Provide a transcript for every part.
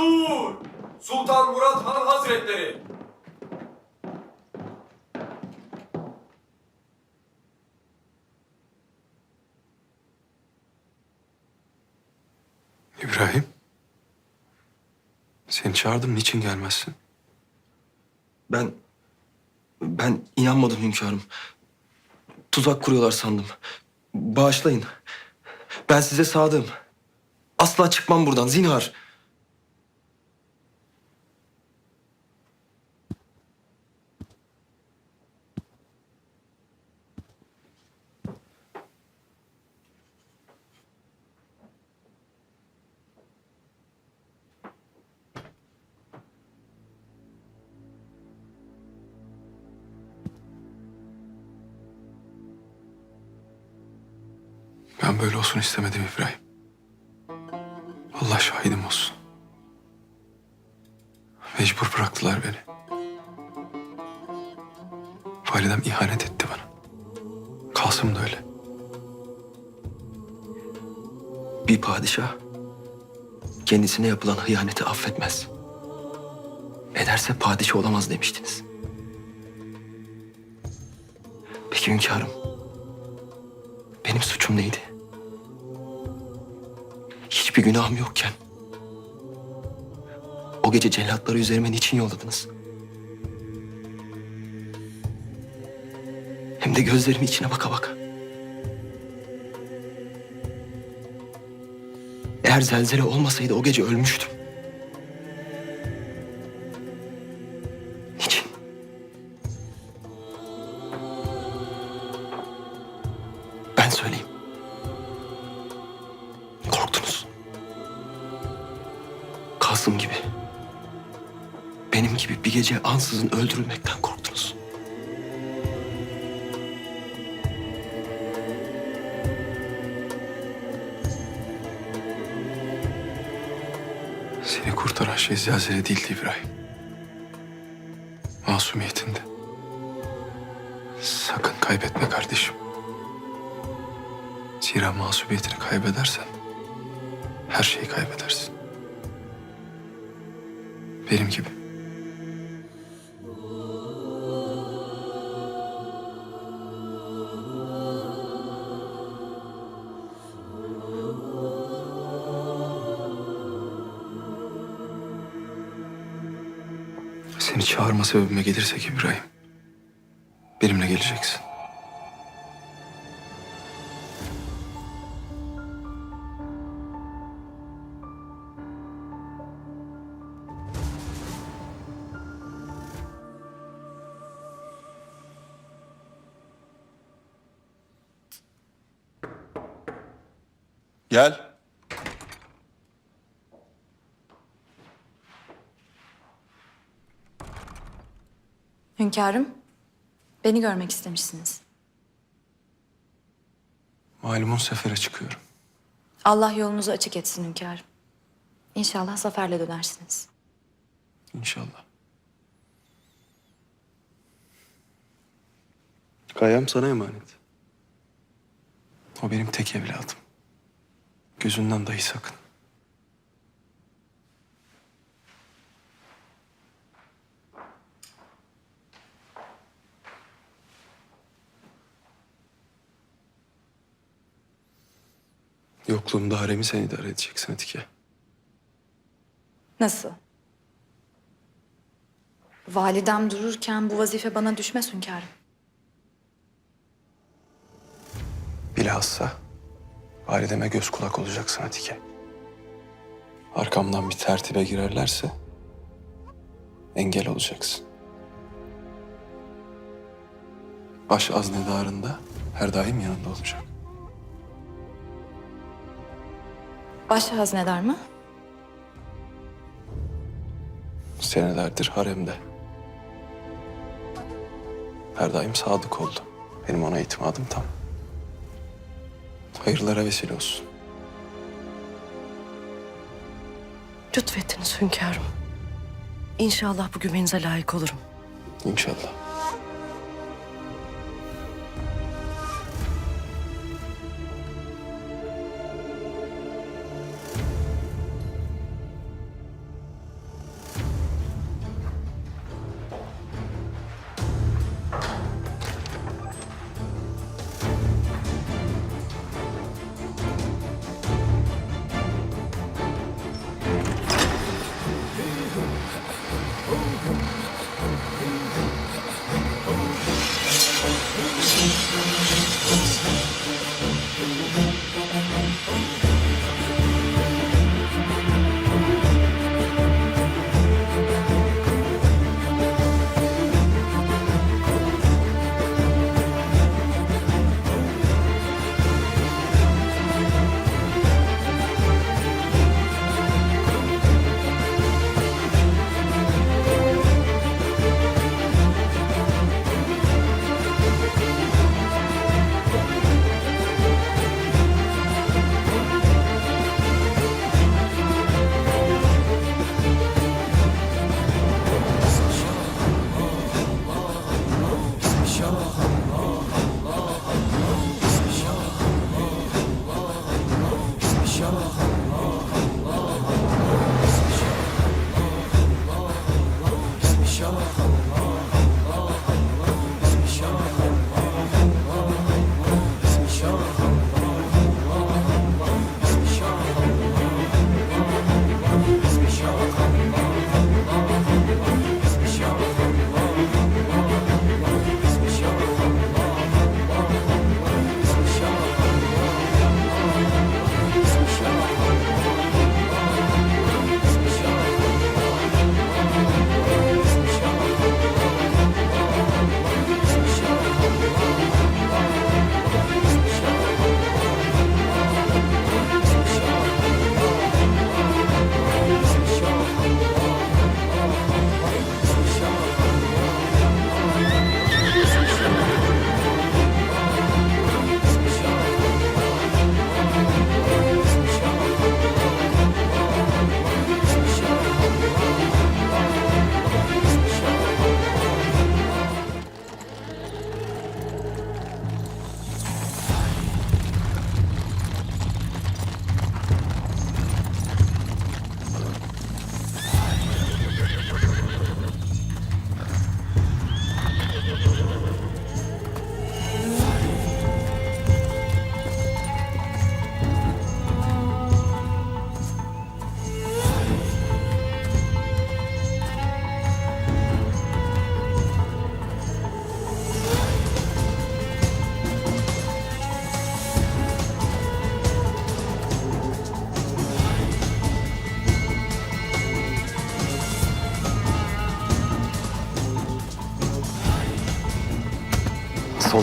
Destur! Sultan Murat Han Hazretleri! İbrahim. Seni çağırdım. Niçin gelmezsin? Ben... Ben inanmadım hünkârım. Tuzak kuruyorlar sandım. Bağışlayın. Ben size sadığım. Asla çıkmam buradan zinhar. Ben böyle olsun istemedim İbrahim. Allah şahidim olsun. Mecbur bıraktılar beni. Validem ihanet etti bana. Kasım da öyle. Bir padişah kendisine yapılan hıyaneti affetmez. Ederse padişah olamaz demiştiniz. Peki hünkârım, benim suçum neydi? Hiçbir günahım yokken o gece cellatları üzerime niçin yolladınız? Hem de gözlerimin içine baka baka. Eğer zelzele olmasaydı o gece ölmüştüm. Niçin? Ben söyleyeyim. Benim gibi bir gece ansızın öldürülmekten korktunuz. Seni kurtaran şey zelzele değildi İbrahim. Masumiyetindi. Sakın kaybetme kardeşim. Zira masumiyetini kaybedersen her şeyi kaybedersin. Benim gibi. Seni çağırma sebebime gelirsek İbrahim. Benimle geleceksin. Gel. Hünkârım, beni görmek istemişsiniz. Malumun sefere çıkıyorum. Allah yolunuzu açık etsin hünkârım. İnşallah zaferle dönersiniz. İnşallah. Kayam sana emanet. O benim tek evladım. Gözünden dahi sakın. Yokluğumda haremi sen idare edeceksin Atike. Nasıl? Validem dururken bu vazife bana düşmez hünkârım. Bilhassa valideme göz kulak olacaksın Atike. Arkamdan bir tertibe girerlerse engel olacaksın. Baş aznedarında her daim yanında olacak. Baş haznedar mı? Senelerdir haremde. Her daim sadık oldu. Benim ona itimadım tam. Hayırlara vesile olsun. Lütfettiniz hünkârım. İnşallah bu güveninize layık olurum. İnşallah.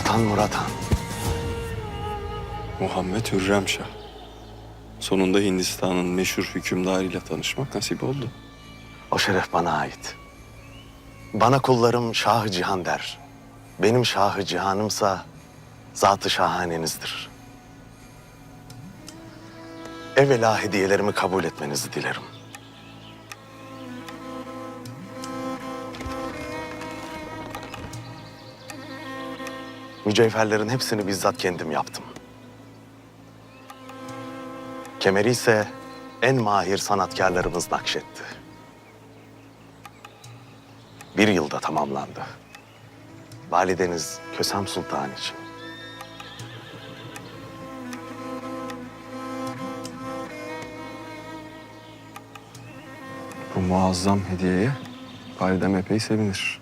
Sultan Murat Han. Muhammed Hürremşah. Sonunda Hindistan'ın meşhur hükümdarıyla tanışmak nasip oldu. O şeref bana ait. Bana kullarım Şah-ı Cihan der. Benim Şah-ı Cihan'ımsa zatı şahanenizdir. Evvela hediyelerimi kabul etmenizi dilerim. Mücevherlerin hepsini bizzat kendim yaptım. Kemeri ise en mahir sanatkarlarımız nakşetti. Bir yılda tamamlandı. Valideniz Kösem Sultan için. Bu muazzam hediyeye validem epey sevinir.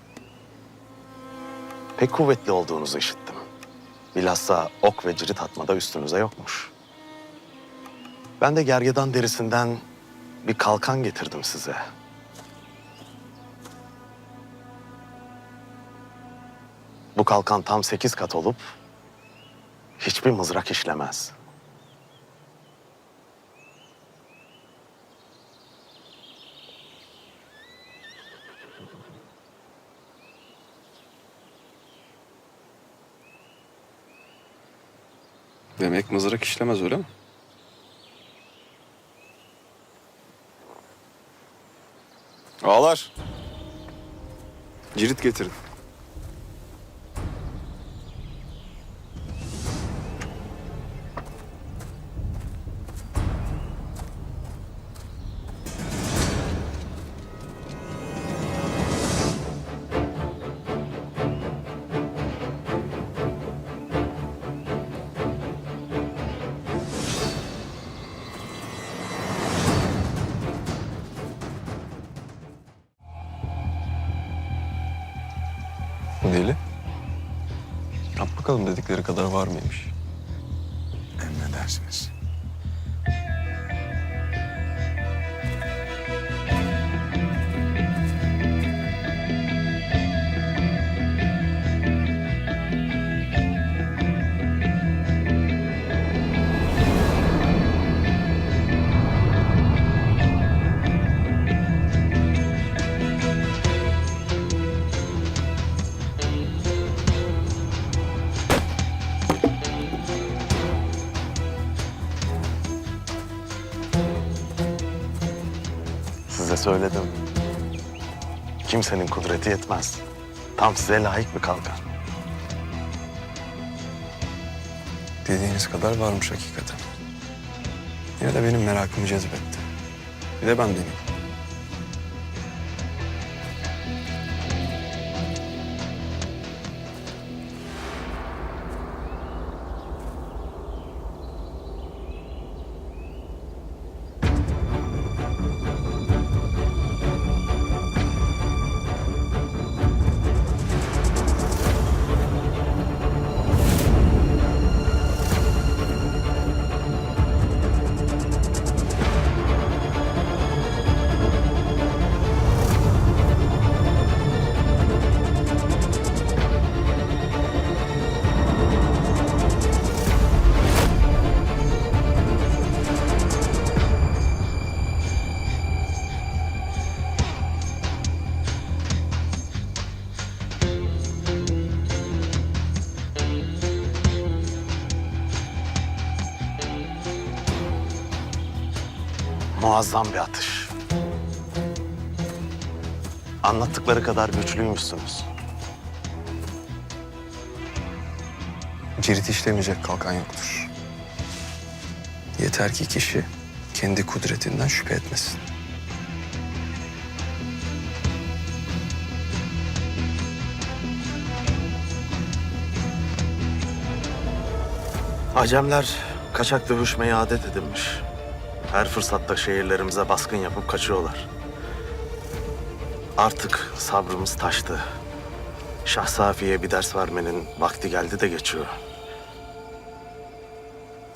Pek kuvvetli olduğunuzu işittim. Bilhassa ok ve cirit atmada üstünüze yokmuş. Ben de gergedan derisinden bir kalkan getirdim size. Bu kalkan tam sekiz kat olup hiçbir mızrak işlemez. Demek mızrak işlemez öyle mi? Ağlar. Cirit getirin. Bakalım dedikleri kadar var mıymış? Emredersiniz. Kudreti yetmez. Tam size layık bir kalkan. Dediğiniz kadar varmış hakikaten. Yine de benim merakımı cezbetti. Bir de ben deneyeyim. Muazzam bir atış. Anlattıkları kadar güçlüymüşsünüz. Cirit işlemeyecek kalkan yoktur. Yeter ki kişi kendi kudretinden şüphe etmesin. Acemler kaçak dövüşmeyi adet edinmiş. Her fırsatta şehirlerimize baskın yapıp kaçıyorlar. Artık sabrımız taştı. Şah Safi'ye bir ders vermenin vakti geldi de geçiyor.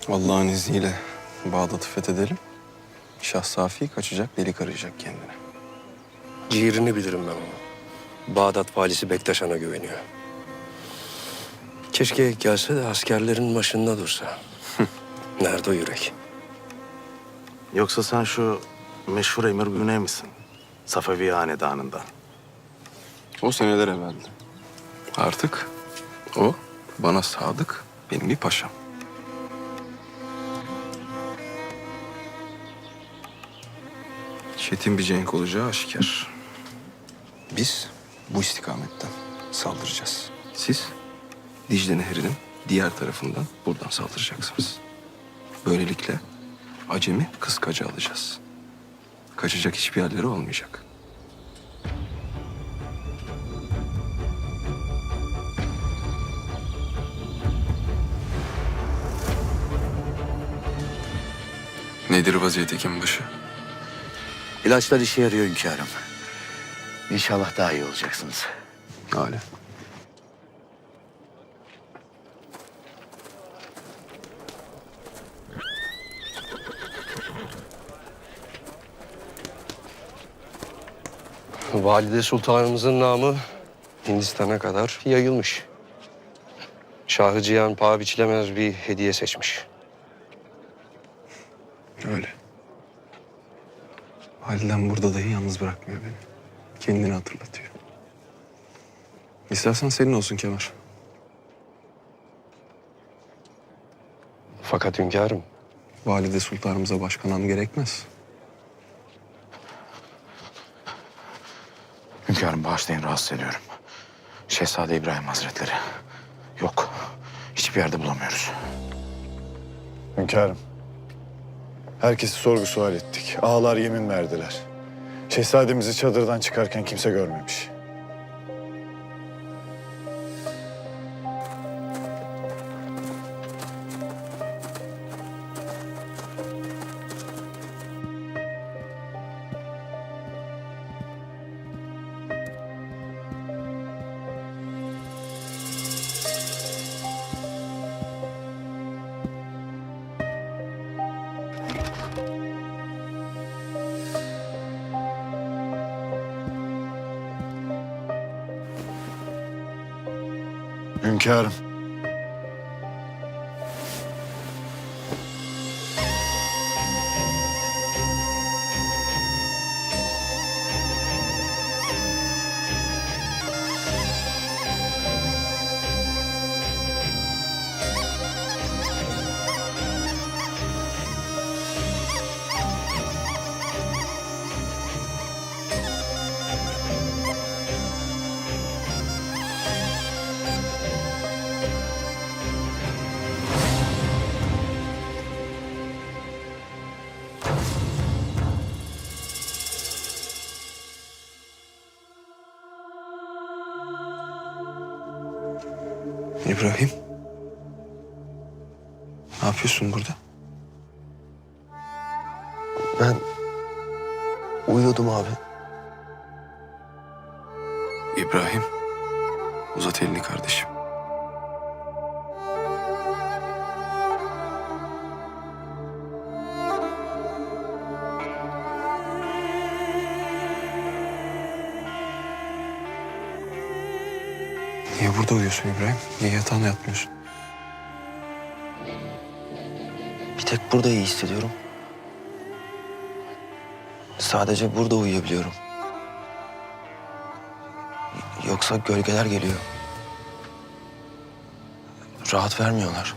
Allah'ın izniyle Bağdat'ı fethedelim. Şah Safi kaçacak, delik arayacak kendine. Ciğerini bilirim ben onu. Bağdat valisi Bektaş Han'a güveniyor. Keşke gelse de askerlerin başında dursa. Nerede o yürek? Yoksa sen şu meşhur Emir Güney misin? Safevi Hanedanı'ndan. O seneler evveldi. Artık o bana sadık, benim bir paşam. Çetin bir cenk olacağı aşikar. Biz bu istikametten saldıracağız. Siz Dicle Nehri'nin diğer tarafından buradan saldıracaksınız. Böylelikle acemi kıskacı alacağız. Kaçacak hiçbir yerleri olmayacak. Nedir vaziyet Hekimbaşı? İlaçlar işe yarıyor hünkârım. İnşallah daha iyi olacaksınız. Hale. Valide Sultanımızın namı Hindistan'a kadar yayılmış. Şahı Cihan paha biçilemez bir hediye seçmiş. Öyle. Haliden burada dahi yalnız bırakmıyor beni. Kendini hatırlatıyor. İstersen senin olsun Kemal. Fakat hünkârım, Valide sultanımıza başkanam gerekmez. Hünkârım bağışlayın rahatsız ediyorum. Şehzade İbrahim Hazretleri. Yok. Hiçbir yerde bulamıyoruz. Hünkârım. Herkesi sorgu sual ettik. Ağalar yemin verdiler. Şehzademizi çadırdan çıkarken kimse görmemiş. İbrahim. Ne yapıyorsun burada? ben uyuyordum abi. İbrahim. Uzat elini kardeşim. Burada uyuyorsun İbrahim? Niye yatağına yatmıyorsun? Bir tek burada iyi hissediyorum. Sadece burada uyuyabiliyorum. Yoksa gölgeler geliyor. Rahat vermiyorlar.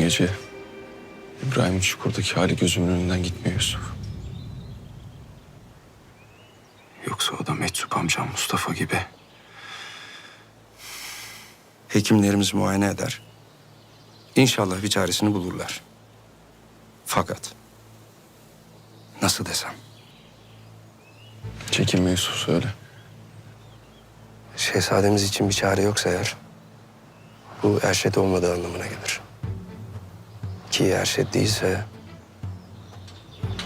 Gece İbrahim'in çukurdaki hali gözümün önünden gitmiyor Yusuf. Yoksa o da Meczup amcam Mustafa gibi. Hekimlerimiz muayene eder. İnşallah bir çaresini bulurlar. Fakat nasıl desem Çekinme Yusuf söyle. şehzademiz için bir çare yoksa eğer bu Erşet olmadığı anlamına gelir. Ki Erşet değilse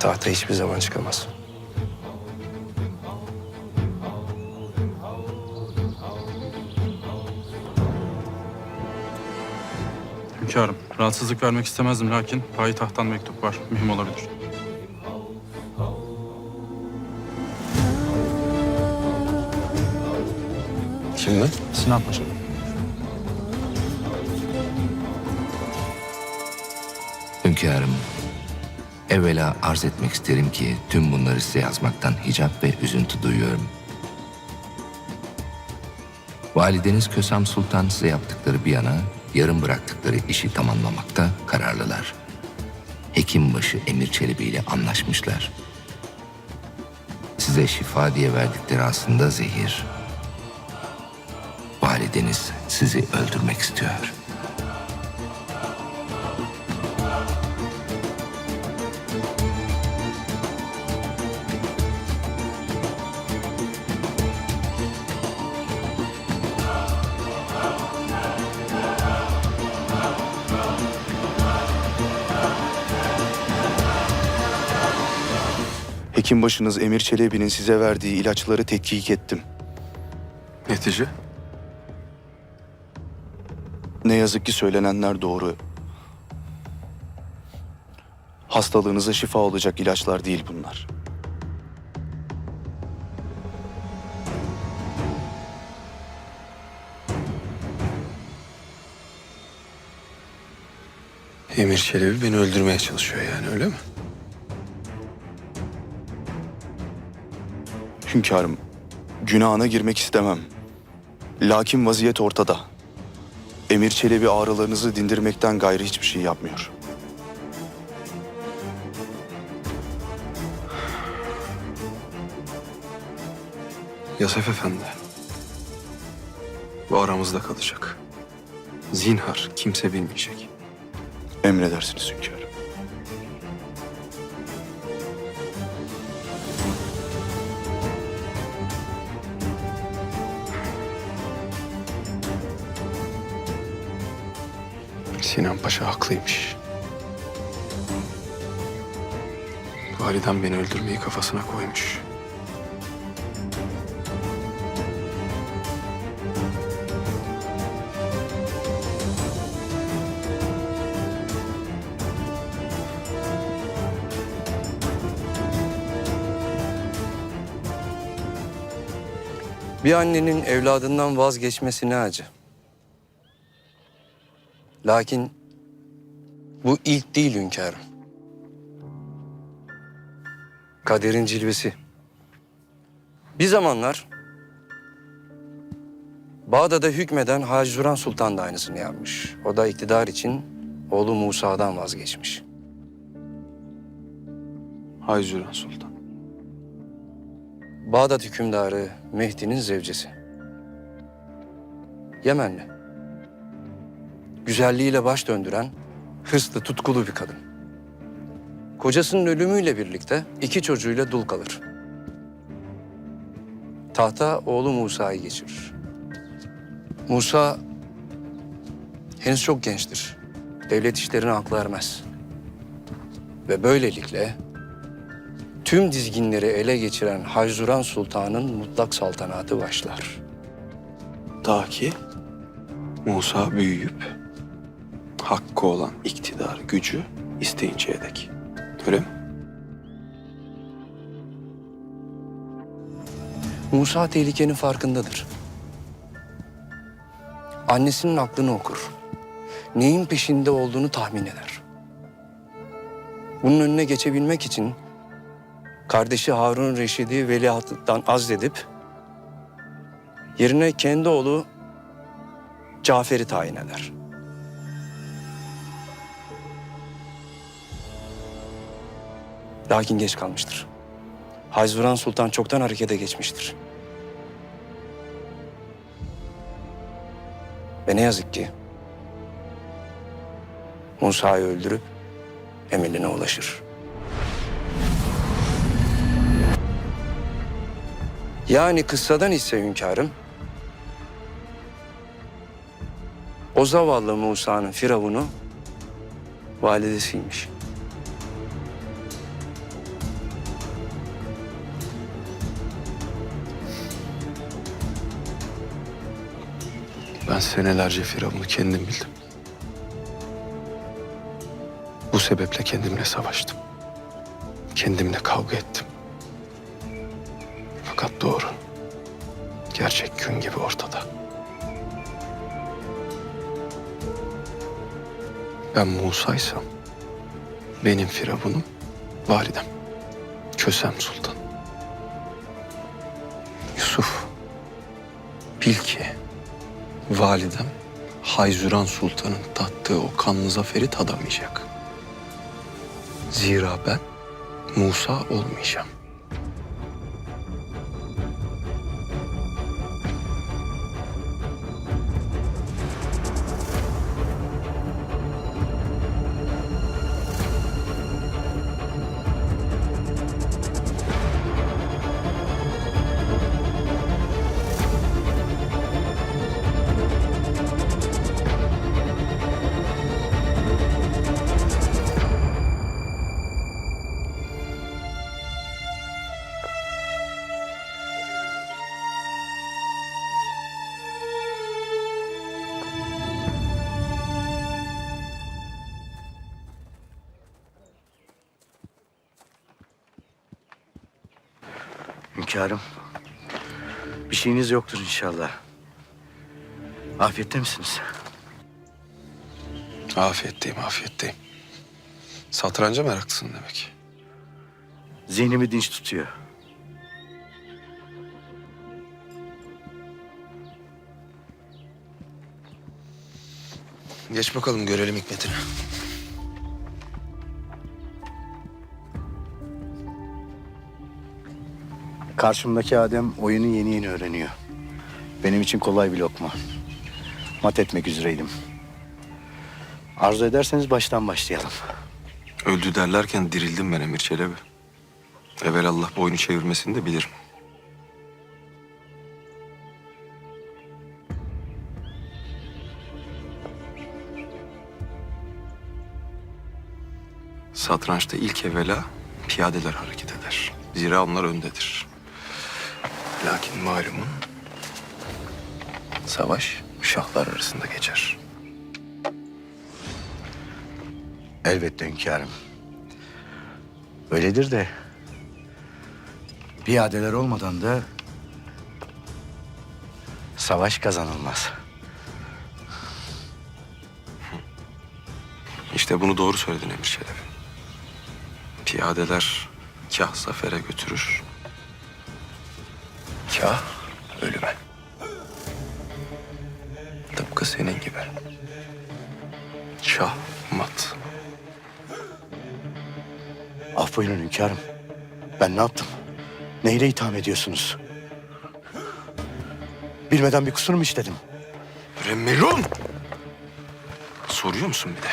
tahta hiçbir zaman çıkamaz. Hünkârım, rahatsızlık vermek istemezdim lakin payitahttan mektup var. Mühim olabilir. Kimden? Sinan Paşa. Hünkârım, evvela arz etmek isterim ki tüm bunları size yazmaktan hicap ve üzüntü duyuyorum. Valideniz Kösem Sultan size yaptıkları bir yana yarım bıraktıkları işi tamamlamakta kararlılar. Hekimbaşı Emir Çelebi ile anlaşmışlar. Size şifa diye verdikleri aslında zehir. Valideniz sizi öldürmek istiyor. Hekim başınız Emir Çelebi'nin size verdiği ilaçları tetkik ettim. Netice? Ne yazık ki söylenenler doğru. Hastalığınıza şifa olacak ilaçlar değil bunlar. Emir Çelebi beni öldürmeye çalışıyor yani öyle mi? Hünkârım, günahına girmek istemem. Lakin vaziyet ortada. Emir Çelebi ağrılarınızı dindirmekten gayrı hiçbir şey yapmıyor. Yasef Efendi. Bu aramızda kalacak. Zinhar kimse bilmeyecek. Emredersiniz hünkârım. Sinan Paşa haklıymış. Validem beni öldürmeyi kafasına koymuş. Bir annenin evladından vazgeçmesi ne acı. Lakin bu ilk değil hünkârım. Kaderin cilvesi. Bir zamanlar Bağdat'a hükmeden Hacı Duran Sultan da aynısını yapmış. O da iktidar için oğlu Musa'dan vazgeçmiş. Hayzuran Sultan. Bağdat hükümdarı Mehdi'nin zevcesi. Yemenli. Güzelliğiyle baş döndüren, hırslı, tutkulu bir kadın. Kocasının ölümüyle birlikte iki çocuğuyla dul kalır. Tahta oğlu Musa'yı geçirir. Musa henüz çok gençtir. Devlet işlerine aklı ermez. Ve böylelikle tüm dizginleri ele geçiren Hacduran Sultan'ın mutlak saltanatı başlar. Ta ki Musa büyüyüp hakkı olan iktidar, gücü isteyinceye dek. Öyle mi? Musa tehlikenin farkındadır. Annesinin aklını okur. Neyin peşinde olduğunu tahmin eder. Bunun önüne geçebilmek için kardeşi Harun Reşid'i veliahtından azledip yerine kendi oğlu Cafer'i tayin eder. Lakin geç kalmıştır. Hayzuran Sultan çoktan harekete geçmiştir. Ve ne yazık ki Musa'yı öldürüp emeline ulaşır. Yani kıssadan ise hünkârım, o zavallı Musa'nın firavunu validesiymiş. Ben senelerce Firavun'u kendim bildim. Bu sebeple kendimle savaştım. Kendimle kavga ettim. Fakat doğru. Gerçek gün gibi ortada. Ben Musa'ysam benim Firavun'um validem. Kösem Sultan. Yusuf. Bil ki validem Hayzuran Sultan'ın tattığı o kanlı zaferi tadamayacak. Zira ben Musa olmayacağım. Hünkârım, bir şeyiniz yoktur inşallah. Afiyette misiniz? Afiyetteyim, afiyetteyim. Satranca meraklısın demek. Zihnimi dinç tutuyor. Geç bakalım görelim hikmetini. Karşımdaki Adem oyunu yeni yeni öğreniyor. Benim için kolay bir lokma. Mat etmek üzereydim. Arzu ederseniz baştan başlayalım. Öldü derlerken dirildim ben Emir Çelebi. Evelallah boynu çevirmesini de bilirim. Satrançta ilk evvela piyadeler hareket eder. Zira onlar öndedir. Lakin malumun savaş şahlar arasında geçer. Elbette hünkârım. Öyledir de piyadeler olmadan da savaş kazanılmaz. İşte bunu doğru söyledin Emir Çelebi. Piyadeler kah zafere götürür, kah ölüme. Tıpkı senin gibi. Şah mat. Af buyurun hünkârım. Ben ne yaptım? Neyle itham ediyorsunuz? Bilmeden bir kusur mu işledim? Remmelun! Soruyor musun bir de?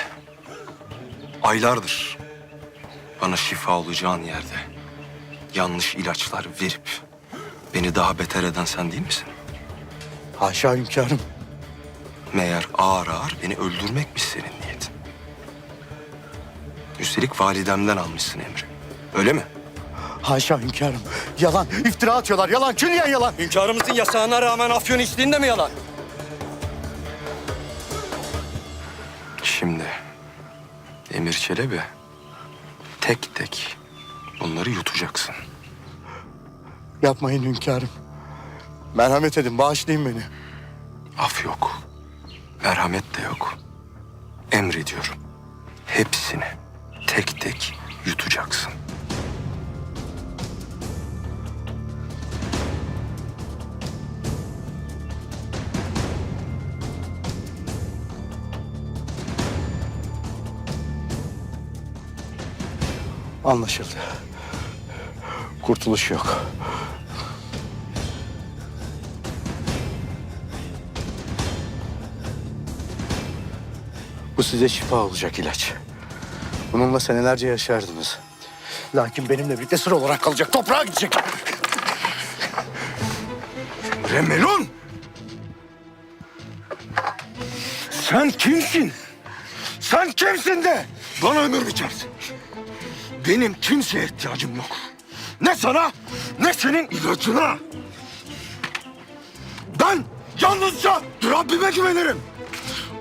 Aylardır bana şifa olacağın yerde yanlış ilaçlar verip beni daha beter eden sen değil misin? Haşa hünkârım. Meğer ağır ağır beni öldürmekmiş senin niyetin. Üstelik validemden almışsın emri. Öyle mi? Haşa hünkârım. Yalan, iftira atıyorlar. Yalan, külliyen yalan. Hünkârımızın yasağına rağmen afyon içtiğinde mi yalan? Şimdi Emir Çelebi tek tek bunları yutacaksın. Yapmayın hünkârım. Merhamet edin, bağışlayın beni. Af yok. Merhamet de yok. Emrediyorum. Hepsini tek tek yutacaksın. Anlaşıldı. Kurtuluş yok. Bu size şifa olacak ilaç. Bununla senelerce yaşardınız. Lakin benimle birlikte sır olarak kalacak. Toprağa gidecek. Remelon! Sen kimsin? Sen kimsin de bana ömür biçersin? Benim kimseye ihtiyacım yok. Ne sana ne senin ilacına. Ben yalnızca Rabbime güvenirim.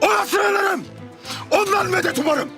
Ona sığınırım. Ondan medet umarım.